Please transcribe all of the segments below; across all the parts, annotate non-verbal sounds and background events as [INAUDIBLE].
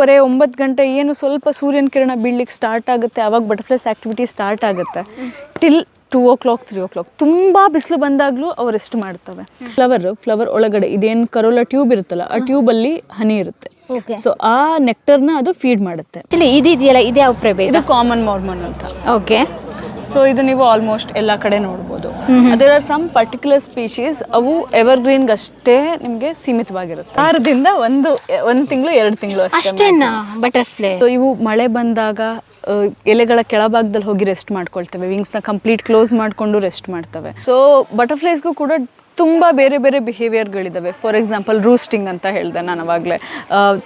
ಎಂಟೂವರೆ ಒಂಬತ್ತು ಗಂಟೆ ಏನು ಸ್ವಲ್ಪ ಸೂರ್ಯನ ಕಿರಣ ಬೀಳ್ಲಿಕ್ಕೆ ಸ್ಟಾರ್ಟ್ ಆಗುತ್ತೆ ಆವಾಗ ಬಟರ್ಫ್ಲೈಸ್ ಆ್ಯಕ್ಟಿವಿಟಿ ಸ್ಟಾರ್ಟ್ ಆಗುತ್ತೆ. Till two o'clock three o'clock ತುಂಬ ಬಿಸಿಲು ಬಂದಾಗಲೂ ಅವು ರೆಸ್ಟ್ ಮಾಡ್ತವೆ. ಫ್ಲವರ್ ಫ್ಲವರ್ ಒಳಗಡೆ ಇದೇನು ಕರೋಲ ಟ್ಯೂಬ್ ಇರುತ್ತಲ್ಲ ಆ ಟ್ಯೂಬಲ್ಲಿ ಹನಿ ಇರುತ್ತೆ. ಸೊ ಆ ನೆಕ್ಟರ್ನ ಅದು ಫೀಡ್ ಮಾಡುತ್ತೆ. ಇದೆಯಲ್ಲ ಇದು ಯಾವ ಪ್ರಭೇದ? ಇದು ಕಾಮನ್ ಮಾರ್ಮನ್ ಅಂತ. ಓಕೆ ಸೊ ಇದು ನೀವು ಆಲ್ಮೋಸ್ಟ್ ಎಲ್ಲ ಕಡೆ ನೋಡ್ಬೋದು. There are some particular species ಅವು ಎವರ್ಗ್ರೀನ್ಗೆ ಅಷ್ಟೇ ನಿಮಗೆ ಸೀಮಿತವಾಗಿರುತ್ತೆ. ಆರದಿಂದ ಒಂದು ಒಂದು ತಿಂಗಳು ಎರಡು ತಿಂಗಳು ಅಷ್ಟೇ ಅಷ್ಟೇನಾ? ಬಟರ್ಫ್ಲೈ ಸೊ ಇವು ಮಳೆ ಬಂದಾಗ ಎಲೆಗಳ ಕೆಳಭಾಗದಲ್ಲಿ ಹೋಗಿ ರೆಸ್ಟ್ ಮಾಡ್ಕೊಳ್ತವೆ. ನ ಕಂಪ್ಲೀಟ್ ಕ್ಲೋಸ್ ಮಾಡಿಕೊಂಡು ರೆಸ್ಟ್ ಮಾಡ್ತವೆ. ಸೊ ಬಟರ್ಫ್ಲೈಸ್ಗೂ ಕೂಡ ತುಂಬ ಬೇರೆ ಬೇರೆ ಬಿಹೇವಿಯರ್ಗಳಿದ್ದಾವೆ ಫಾರ್ ಎಕ್ಸಾಂಪಲ್ ರೂಸ್ಟಿಂಗ್ ಅಂತ ಹೇಳಿದೆ ನಾನು ಅವಾಗಲೇ.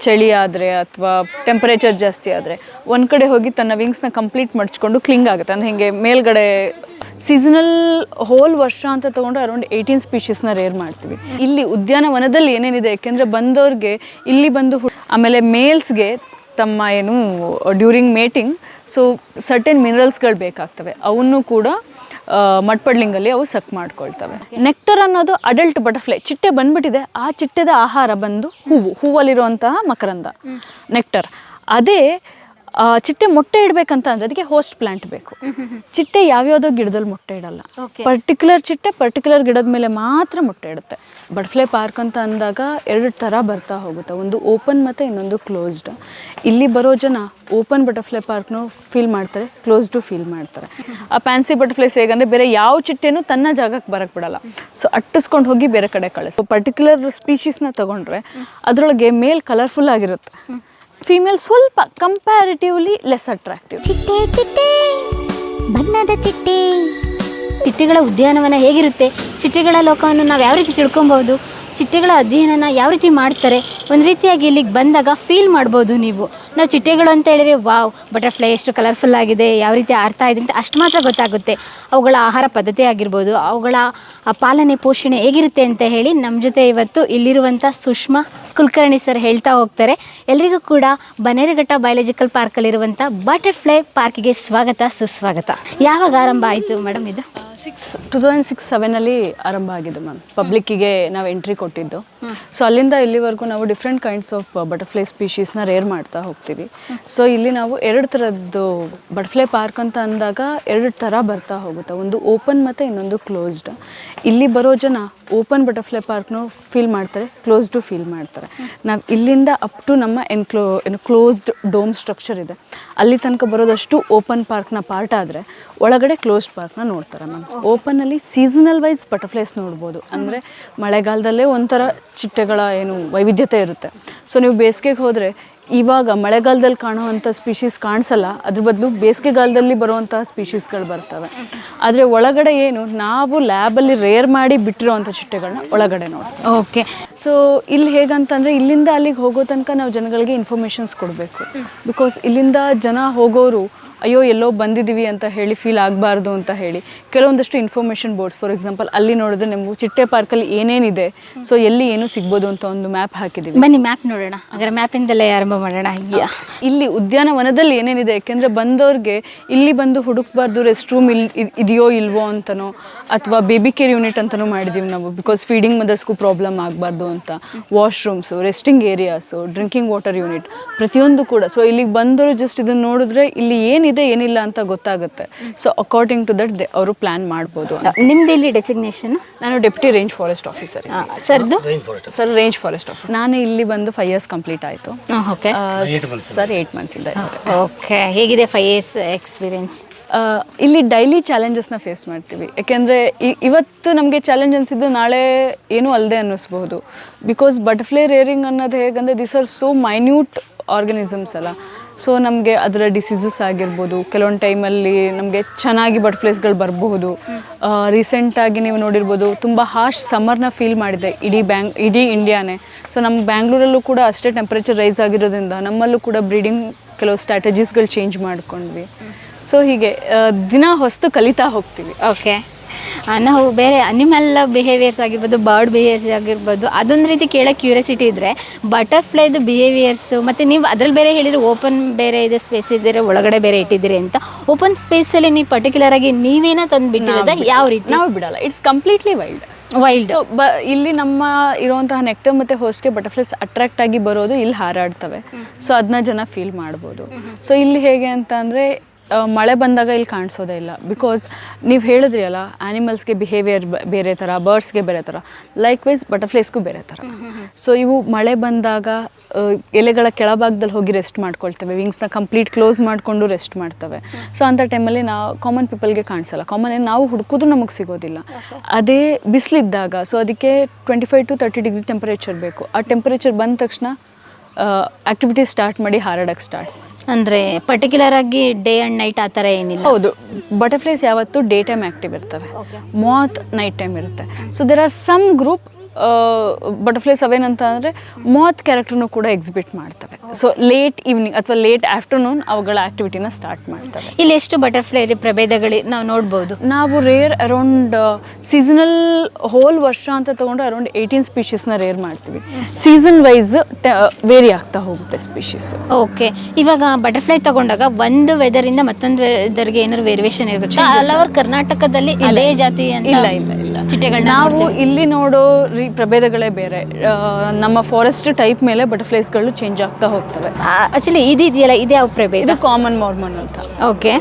ಚಳಿ ಆದರೆ ಅಥವಾ ಟೆಂಪರೇಚರ್ ಜಾಸ್ತಿ ಆದರೆ. ಒಂದು ಕಡೆ ಹೋಗಿ ತನ್ನ ವಿಂಗ್ಸ್ನ ಕಂಪ್ಲೀಟ್ ಮಡ್ಚ್ಕೊಂಡು ಕ್ಲಿಂಗ್ ಆಗುತ್ತೆ. ಅಂದರೆ ಹಿಂಗೆ ಮೇಲ್ಗಡೆ ಸೀಸನಲ್ ಹೋಲ್ ವರ್ಷ ಅಂತ ತೊಗೊಂಡ್ರೆ ಅರೌಂಡ್ ಏಯ್ಟೀನ್ ಸ್ಪೀಷೀಸ್ನ ರೇರ್ ಮಾಡ್ತೀವಿ. ಇಲ್ಲಿ ಉದ್ಯಾನವನದಲ್ಲಿ ಏನೇನಿದೆ? ಯಾಕೆಂದರೆ ಬಂದವ್ರಿಗೆ ಇಲ್ಲಿ ಬಂದು ಆಮೇಲೆ ಮೇಲ್ಸ್ಗೆ ತಮ್ಮ ಏನು ಡ್ಯೂರಿಂಗ್ ಮೇಟಿಂಗ್ ಸೊ ಸರ್ಟೆನ್ ಮಿನರಲ್ಸ್ಗಳು ಬೇಕಾಗ್ತವೆ. ಅವನ್ನು ಕೂಡ ಮಟ್ಪಡ್ಲಿಂಗಲ್ಲಿ ಅವು ಸಕ್ ಮಾಡ್ಕೊಳ್ತವೆ. ನೆಕ್ಟರ್ ಅನ್ನೋದು ಅಡಲ್ಟ್ ಬಟರ್ಫ್ಲೈ ಚಿಟ್ಟೆ ಬಂದ್ಬಿಟ್ಟಿದೆ. ಆ ಚಿಟ್ಟೆದ ಆಹಾರ ಬಂದು ಹೂವು ಹೂವಲ್ಲಿರುವಂತಹ ಮಕರಂದ. ನೆಕ್ಟರ್. ಅದೇ ಚಿಟ್ಟೆ ಮೊಟ್ಟೆ ಇಡಬೇಕಂತ ಅಂದ್ರೆ ಅದಕ್ಕೆ ಹೋಸ್ಟ್ ಪ್ಲಾಂಟ್ ಬೇಕು. ಚಿಟ್ಟೆ ಯಾವ್ಯಾವುದೋ ಗಿಡದಲ್ಲಿ ಮೊಟ್ಟೆ ಇಡಲ್ಲ. ಪರ್ಟಿಕ್ಯುಲರ್ ಚಿಟ್ಟೆ ಪರ್ಟಿಕ್ಯುಲರ್ ಗಿಡದ ಮೇಲೆ ಮಾತ್ರ ಮೊಟ್ಟೆ ಇಡುತ್ತೆ. ಬಟರ್ಫ್ಲೈ ಪಾರ್ಕ್ ಅಂತ ಅಂದಾಗ ಎರಡು ಥರ ಬರ್ತಾ ಹೋಗುತ್ತೆ. ಒಂದು ಓಪನ್ ಮತ್ತು ಇನ್ನೊಂದು ಕ್ಲೋಸ್ಡ್ ಇಲ್ಲಿ ಬರೋ ಜನ ಓಪನ್ ಬಟರ್ಫ್ಲೈ ಪಾರ್ಕ್ನು ಫೀಲ್ ಮಾಡ್ತಾರೆ ಕ್ಲೋಸ್ಡು ಫೀಲ್ ಮಾಡ್ತಾರೆ. ಆ ಪ್ಯಾನ್ಸಿ ಬಟರ್ಫ್ಲೈಸ್ ಹೇಗಂದ್ರೆ ಬೇರೆ ಯಾವ ಚಿಟ್ಟೆನೂ ತನ್ನ ಜಾಗಕ್ಕೆ ಬರಕ್ಕೆ ಬಿಡಲ್ಲ. ಸೊ ಅಟ್ಟಿಸ್ಕೊಂಡು ಹೋಗಿ ಬೇರೆ ಕಡೆ ಕಳಿಸ್. ಪರ್ಟಿಕ್ಯುಲರ್ ಸ್ಪೀಶೀಸ್ನ ತಗೊಂಡ್ರೆ ಅದರೊಳಗೆ ಮೇಲ್ ಕಲರ್ಫುಲ್ ಆಗಿರುತ್ತೆ. ಫೀಮೇಲ್ ಸ್ವಲ್ಪ ಕಂಪ್ಯಾರಿಟಿವ್ಲಿ ಲೆಸ್ ಅಟ್ರಾಕ್ಟಿವ್ ಚಿಟ್ಟೆ ಚಿಟ್ಟೆ ಬಣ್ಣದ ಚಿಟ್ಟೆ. ಚಿಟ್ಟೆಗಳ ಉದ್ಯಾನವನ ಹೇಗಿರುತ್ತೆ? ಚಿಟ್ಟೆಗಳ ಲೋಕವನ್ನು ನಾವು ಯಾವ ರೀತಿ ತಿಳ್ಕೊಬಹುದು? ಚಿಟ್ಟೆಗಳ ಅಧ್ಯಯನನ ಯಾವ ರೀತಿ ಮಾಡ್ತಾರೆ? ಒಂದು ರೀತಿಯಾಗಿ ಇಲ್ಲಿಗೆ ಬಂದಾಗ ಫೀಲ್ ಮಾಡ್ಬೋದು ನೀವು. ನಾವು ಚಿಟ್ಟೆಗಳು ಅಂತ ಹೇಳಿದ್ರೆ, ವಾವ್ ಬಟರ್ಫ್ಲೈ ಎಷ್ಟು ಕಲರ್ಫುಲ್ ಆಗಿದೆ, ಯಾವ ರೀತಿ ಆಡ್ತಾ ಇದೆ ಅಂತ ಅಷ್ಟು ಮಾತ್ರ ಗೊತ್ತಾಗುತ್ತೆ. ಅವುಗಳ ಆಹಾರ ಪದ್ಧತಿ ಆಗಿರ್ಬೋದು, ಅವುಗಳ ಪಾಲನೆ, ಪೋಷಣೆ ಹೇಗಿರುತ್ತೆ ಅಂತ ಹೇಳಿ ನಮ್ಮ ಜೊತೆ ಇವತ್ತು ಇಲ್ಲಿರುವಂಥ ಸುಷ್ಮಾ ಕುಲಕರ್ಣಿ ಸರ್ ಹೇಳ್ತಾ ಹೋಗ್ತಾರೆ. ಎಲ್ರಿಗೂ ಕೂಡ ಬನೇರಘಟ್ಟ ಬಯಾಲಜಿಕಲ್ ಪಾರ್ಕಲ್ಲಿರುವಂಥ ಬಟರ್ಫ್ಲೈ ಪಾರ್ಕಿಗೆ ಸ್ವಾಗತ, ಸುಸ್ವಾಗತ. ಯಾವಾಗ ಆರಂಭ ಆಯಿತು ಮೇಡಮ್ ಇದು? ಸಿಕ್ಸ್ ಟು ತೌಸಂಡ್ ಸಿಕ್ಸ್ ಸೆವೆನಲ್ಲಿ ಆರಂಭ ಆಗಿದೆ ಮ್ಯಾಮ್ ಪಬ್ಲಿಕ್ಕಿಗೆ ನಾವು ಎಂಟ್ರಿ ಕೊಟ್ಟಿದ್ದು. ಸೊ ಅಲ್ಲಿಂದ ಇಲ್ಲಿವರೆಗೂ ನಾವು ಡಿಫ್ರೆಂಟ್ ಕೈಂಡ್ಸ್ ಆಫ್ ಬಟರ್ಫ್ಲೈ ಸ್ಪೀಶೀಸ್ನ ರೇರ್ ಮಾಡ್ತಾ ಹೋಗ್ತೀವಿ. ಸೊ ಇಲ್ಲಿ ನಾವು ಎರಡು ಥರದ್ದು ಬಟರ್ಫ್ಲೈ ಪಾರ್ಕ್ ಅಂತ ಅಂದಾಗ ಎರಡು ಥರ ಬರ್ತಾ ಹೋಗುತ್ತೆ. ಒಂದು ಓಪನ್ ಮತ್ತು ಇನ್ನೊಂದು ಕ್ಲೋಸ್ಡ್ ಇಲ್ಲಿ ಬರೋ ಜನ ಓಪನ್ ಬಟರ್ಫ್ಲೈ ಪಾರ್ಕ್ನು ಫೀಲ್ ಮಾಡ್ತಾರೆ ಕ್ಲೋಸ್ಡು ಫೀಲ್ ಮಾಡ್ತಾರೆ. ನಾವು ಇಲ್ಲಿಂದ ಅಪ್ ಟು ನಮ್ಮ ಎನ್ಕ್ಲೋ ಏನು ಕ್ಲೋಸ್ಡ್ ಡೋಮ್ ಸ್ಟ್ರಕ್ಚರ್ ಇದೆ. ಅಲ್ಲಿ ತನಕ ಬರೋದಷ್ಟು ಓಪನ್ ಪಾರ್ಕ್ನ ಪಾರ್ಟ್ ಆದರೆ ಒಳಗಡೆ ಕ್ಲೋಸ್ಡ್ ಪಾರ್ಕ್ನ ನೋಡ್ತಾರೆ ಮ್ಯಾಮ್. ಓಪನಲ್ಲಿ ಸೀಸನಲ್ ವೈಸ್ ಬಟರ್ಫ್ಲೈಸ್ ನೋಡ್ಬೋದು. ಅಂದರೆ ಮಳೆಗಾಲದಲ್ಲೇ ಒಂಥರ ಚಿಟ್ಟೆಗಳ ಏನು ವೈವಿಧ್ಯತೆ ಇರುತ್ತೆ. ಸೊ ನೀವು ಬೇಸಿಗೆಗೆ ಹೋದರೆ ಇವಾಗ ಮಳೆಗಾಲದಲ್ಲಿ ಕಾಣುವಂಥ ಸ್ಪೀಷೀಸ್ ಕಾಣಿಸಲ್ಲ. ಅದ್ರ ಬದಲು ಬೇಸಿಗೆಗಾಲದಲ್ಲಿ ಬರುವಂತಹ ಸ್ಪೀಷೀಸ್ಗಳು ಬರ್ತವೆ. ಆದರೆ ಒಳಗಡೆ ಏನು ನಾವು ಲ್ಯಾಬಲ್ಲಿ ರೇರ್ ಮಾಡಿ ಬಿಟ್ಟಿರೋವಂಥ ಚಿಟ್ಟೆಗಳನ್ನ ಒಳಗಡೆ ನೋಡ್ತೀವಿ. ಓಕೆ ಸೊ ಇಲ್ಲಿ ಹೇಗಂತಂದರೆ ಇಲ್ಲಿಂದ ಅಲ್ಲಿಗೆ ಹೋಗೋ ತನಕ ನಾವು ಜನಗಳಿಗೆ ಇನ್ಫಾರ್ಮೇಷನ್ಸ್ ಕೊಡಬೇಕು. ಬಿಕಾಸ್ ಇಲ್ಲಿಂದ ಜನ ಹೋಗೋರು ಅಯ್ಯೋ ಎಲ್ಲೋ ಬಂದಿದ್ದೀವಿ ಅಂತ ಹೇಳಿ ಫೀಲ್ ಆಗಬಾರ್ದು ಅಂತ ಹೇಳಿ. ಕೆಲವೊಂದಷ್ಟು ಇನ್ಫಾರ್ಮೇಷನ್ ಬೋರ್ಡ್ಸ್ ಫಾರ್ ಎಕ್ಸಾಂಪಲ್ ಅಲ್ಲಿ ನೋಡಿದ್ರೆ ನಿಮ್ಗೆ ಚಿಟ್ಟೆ ಪಾರ್ಕಲ್ಲಿ ಏನೇನಿದೆ ಸೊ ಎಲ್ಲಿ ಏನು ಸಿಗ್ಬೋದು ಅಂತ ಒಂದು ಮ್ಯಾಪ್ ಹಾಕಿದ್ದೀವಿ ಬನ್ನಿ ಮ್ಯಾಪ್ ನೋಡೋಣ. ಹಾಗಾದ್ರೆ ಮ್ಯಾಪಿಂದಲೇ ಆರಂಭ ಮಾಡೋಣ. ಇಲ್ಲಿ ಉದ್ಯಾನವನದಲ್ಲಿ ಏನೇನಿದೆ? ಯಾಕೆಂದರೆ ಬಂದವ್ರಿಗೆ ಇಲ್ಲಿ ಬಂದು ಹುಡುಕ್ಬಾರ್ದು ರೆಸ್ಟ್ ರೂಮ್ ಇಲ್ಲಿ ಇದೆಯೋ ಇಲ್ವೋ ಅಂತನೋ ಅಥವಾ ಬೇಬಿ ಕೇರ್ ಯೂನಿಟ್ ಅಂತಲೂ ಮಾಡಿದ್ದೀವಿ ನಾವು ಬಿಕಾಸ್ ಫೀಡಿಂಗ್ ಮದರ್ಸ್ಗೂ ಪ್ರಾಬ್ಲಮ್ ಆಗಬಾರ್ದು ಅಂತ. Washrooms resting areas drinking water unit ಪ್ರತಿಯೊಂದು ಕೂಡ. ಸೊ ಇಲ್ಲಿಗೆ ಬಂದವರು ಜಸ್ಟ್ ಇದನ್ನು ನೋಡಿದ್ರೆ ಇಲ್ಲಿ ಏನಿದೆ ಏನಿಲ್ಲ ಅಂತ ಗೊತ್ತಾಗುತ್ತೆ. So according to that they ಅವರು ಪ್ಲಾನ್ ಮಾಡ್ಬೋದು ನಿಮ್ದು ಇಲ್ಲಿ ಡೆಸಿಗ್ನೇಷನ್ ನಾನು ಡೆಪ್ಟಿ ರೇಂಜ್ ಫಾರೆಸ್ಟ್ ಆಫೀಸರ್ ಸರ್ದು? ಸರ್ ರೇಂಜ್ ಫಾರೆಸ್ಟ್ ಆಫೀಸ್ ನಾನು ಇಲ್ಲಿ ಬಂದು ಫೈವ್ ಇಯರ್ಸ್ ಕಂಪ್ಲೀಟ್ ಆಯಿತು. ಓಕೆ ಸರ್ ಏಯ್ಟ್ ಮಂತ್ಸ್ ಇಂದ ಓಕೆ ಹೇಗಿದೆ ಫೈವ್ ಇಯರ್ಸ್ ಎಕ್ಸ್ಪೀರಿಯನ್ಸ್ ಇಲ್ಲಿ ಡೈಲಿ ಚಾಲೆಂಜಸ್ನ ಫೇಸ್ ಮಾಡ್ತೀವಿ. ಯಾಕೆಂದರೆ ಇವತ್ತು ನಮಗೆ ಚಾಲೆಂಜ್ ಅನಿಸಿದ್ದು ನಾಳೆ ಏನೂ ಅಲ್ಲದೆ ಅನ್ನಿಸ್ಬಹುದು. ಬಿಕಾಸ್ ಬಟರ್ಫ್ಲೈ ರೇರಿಂಗ್ ಅನ್ನೋದು ಹೇಗಂದರೆ this are so minute organisms ಅಲ್ಲ. ಸೊ ನಮಗೆ ಅದರ ಡಿಸೀಸಸ್ ಆಗಿರ್ಬೋದು. ಕೆಲವೊಂದು ಟೈಮಲ್ಲಿ ನಮಗೆ ಚೆನ್ನಾಗಿ ಬಟರ್ಫ್ಲೈಸ್ಗಳು ಬರಬಹುದು. ರೀಸೆಂಟಾಗಿ ನೀವು ನೋಡಿರ್ಬೋದು, ತುಂಬ ಹಾಶ್ ಸಮ್ಮರ್ನ ಫೀಲ್ ಮಾಡಿದೆ ಇಡೀ ಬ್ಯಾಂಗ್, ಇಡೀ ಇಂಡಿಯಾನೇ ಸೊ ನಮ್ಮ ಬ್ಯಾಂಗ್ಳೂರಲ್ಲೂ ಕೂಡ ಅಷ್ಟೇ ಟೆಂಪ್ರೇಚರ್ ರೈಸ್ ಆಗಿರೋದ್ರಿಂದ ನಮ್ಮಲ್ಲೂ ಕೂಡ ಬ್ರೀಡಿಂಗ್ ಕೆಲವು ಸ್ಟ್ರಾಟಜೀಸ್ಗಳು ಚೇಂಜ್ ಮಾಡ್ಕೊಂಡ್ವಿ. ಸೊ ಹೀಗೆ ದಿನ ಹೊಸ್ತು ಕಲಿತಾ ಹೋಗ್ತೀವಿ. ಓಕೆ ನಾವು ಬೇರೆ ಅನಿಮಲ್ ಬಿಹೇವಿಯರ್ಸ್ ಆಗಿರ್ಬೋದು ಬರ್ಡ್ ಬಿಹೇವಿಯರ್ಸ್ ಆಗಿರ್ಬೋದು ಅದೊಂದು ರೀತಿ ಕೇಳೋ ಕ್ಯೂರಿಯಾಸಿಟಿ ಇದ್ದರೆ ಬಟರ್ಫ್ಲೈದು ಬಿಹೇವಿಯರ್ಸು ಮತ್ತು ನೀವು ಅದ್ರಲ್ಲಿ ಬೇರೆ ಹೇಳಿದ್ರೆ ಓಪನ್ ಬೇರೆ ಇದೆ ಸ್ಪೇಸ್ ಇದ್ದರೆ ಒಳಗಡೆ ಬೇರೆ ಇಟ್ಟಿದ್ದೀರಿ ಅಂತ ಓಪನ್ ಸ್ಪೇಸಲ್ಲಿ ನೀವು ಪರ್ಟಿಕ್ಯುಲರ್ ಆಗಿ ನೀವೇನ ತಂದು ಬಿಟ್ಟಿರೋದ ಯಾವ ರೀತಿ? ನಾವು ಬಿಡಲ್ಲ it's completely wild wild so ಬ ಇಲ್ಲಿ ನಮ್ಮ ಇರುವಂತಹ ನೆಕ್ಟರ್ ಮತ್ತು ಹೋಸ್ಟ್ಗೆ ಬಟರ್ಫ್ಲೈಸ್ ಅಟ್ರಾಕ್ಟ್ ಆಗಿ ಬರೋದು ಇಲ್ಲಿ ಹಾರಾಡ್ತವೆ. ಸೊ ಅದನ್ನ ಜನ ಫೀಲ್ ಮಾಡ್ಬೋದು. ಸೊ ಇಲ್ಲಿ ಹೇಗೆ ಅಂತ ಅಂದರೆ ಮಳೆ ಬಂದಾಗ ಇಲ್ಲಿ ಕಾಣಿಸೋದೇ ಇಲ್ಲ. ಬಿಕಾಸ್ ನೀವು ಹೇಳಿದ್ರಿ ಅಲ್ಲ ಆ್ಯನಿಮಲ್ಸ್ಗೆ ಬಿಹೇವಿಯರ್ ಬೇರೆ ಥರ ಬರ್ಡ್ಸ್ಗೆ ಬೇರೆ ಥರ ಲೈಕ್ ವೈಸ್ ಬಟರ್ಫ್ಲೈಸ್ಗೂ ಬೇರೆ ಥರ ಸೊ ಇವು ಮಳೆ ಬಂದಾಗ ಎಲೆಗಳ ಕೆಳಭಾಗದಲ್ಲಿ ಹೋಗಿ ರೆಸ್ಟ್ ಮಾಡ್ಕೊಳ್ತವೆ. ವಿಂಗ್ಸ್ನ ಕಂಪ್ಲೀಟ್ ಕ್ಲೋಸ್ ಮಾಡಿಕೊಂಡು ರೆಸ್ಟ್ ಮಾಡ್ತವೆ. ಸೊ ಅಂಥ ಟೈಮಲ್ಲಿ ನಾವು ಕಾಮನ್ ಪೀಪಲ್ಗೆ ಕಾಣಿಸಲ್ಲ. ಕಾಮನ್ ಏನು ನಾವು ಹುಡುಕಿದ್ರು ನಮಗೆ ಸಿಗೋದಿಲ್ಲ. ಅದೇ ಬಿಸಿಲಿದ್ದಾಗ ಸೊ ಅದಕ್ಕೆ twenty five to thirty degree temperature ಬೇಕು. ಆ ಟೆಂಪರೇಚರ್ ಬಂದ ತಕ್ಷಣ ಆ್ಯಕ್ಟಿವಿಟೀಸ್ ಸ್ಟಾರ್ಟ್ ಮಾಡಿ ಹಾರಾಡೋಕ್ಕೆ ಸ್ಟಾರ್ಟ್ ಅಂದ್ರೆ ಪರ್ಟಿಕ್ಯುಲರ್ ಆಗಿ ಡೇ ಅಂಡ್ ನೈಟ್ ಆ ಥರ ಏನಿಲ್ಲ? ಹೌದು ಬಟರ್ಫ್ಲೈಸ್ ಯಾವತ್ತು ಡೇ ಟೈಮ್ ಆ್ಯಕ್ಟಿವ್ ಇರ್ತವೆ. ಮಾತ್ ನೈಟ್ ಟೈಮ್ ಇರುತ್ತೆ. So there are some group butterflies ಅವೇನಂತ ಅಂದರೆ ಮೂವತ್ತು ಕ್ಯಾರೆಕ್ಟರ್ನು ಕೂಡ ಎಕ್ಸಿಬಿಟ್ ಮಾಡ್ತವೆ. ಸೊ ಲೇಟ್ ಈವ್ನಿಂಗ್ ಅಥವಾ ಲೇಟ್ ಆಫ್ಟರ್ನೂನ್ ಅವುಗಳ ಆ್ಯಕ್ಟಿವಿಟಿನ ಸ್ಟಾರ್ಟ್ ಮಾಡ್ತವೆ. ಇಲ್ಲಿ ಎಷ್ಟು ಬಟರ್ಫ್ಲೈ ಪ್ರಭೇದಗಳು ನಾವು ನೋಡ್ಬೋದು? ನಾವು ರೇರ್ ಅರೌಂಡ್ ಸೀಸನಲ್ ಹೋಲ್ ವರ್ಷ ಅಂತ ತಗೊಂಡ್ರೆ ಅರೌಂಡ್ ಏಯ್ಟೀನ್ ಸ್ಪೀಷೀಸ್ನ ರೇರ್ ಮಾಡ್ತೀವಿ. ಸೀಸನ್ ವೈಸ್ ವೇರಿ ಆಗ್ತಾ ಹೋಗುತ್ತೆ ಸ್ಪೀಷೀಸ್ ಓಕೆ ಇವಾಗ ಬಟರ್ಫ್ಲೈ ತಗೊಂಡಾಗ ಒಂದು ವೆದರಿಂದ ಇಂದ ಮತ್ತೊಂದು ವೆದರ್ಗೆ ಏನಾದ್ರು ವೇರಿಯೇಷನ್ ಇರುತ್ತೆ? ಹಲವಾರು ಕರ್ನಾಟಕದಲ್ಲಿ ಅದೇ ಜಾತಿ ಇಲ್ಲ ಇಲ್ಲ ಇಲ್ಲ. ಚಿಟ್ಟೆಗಳು ನಾವು ಇಲ್ಲಿ ನೋಡೋ ರೀ ಪ್ರಭೇದಗಳೇ ಬೇರೆ. ನಮ್ಮ ಫಾರೆಸ್ಟ್ ಟೈಪ್ ಮೇಲೆ ಬಟರ್ಫ್ಲೈಸ್ಗಳು ಚೇಂಜ್ ಆಗ್ತಾ ಹೋಗ್ತವೆ. ಆಕ್ಚುಲಿ ಇದೆಯಲ್ಲ ಇದು ಯಾವ ಪ್ರಭೇದ? ಇದು ಕಾಮನ್ ಮಾರ್ಮನ್ ಅಂತ. ಓಕೆ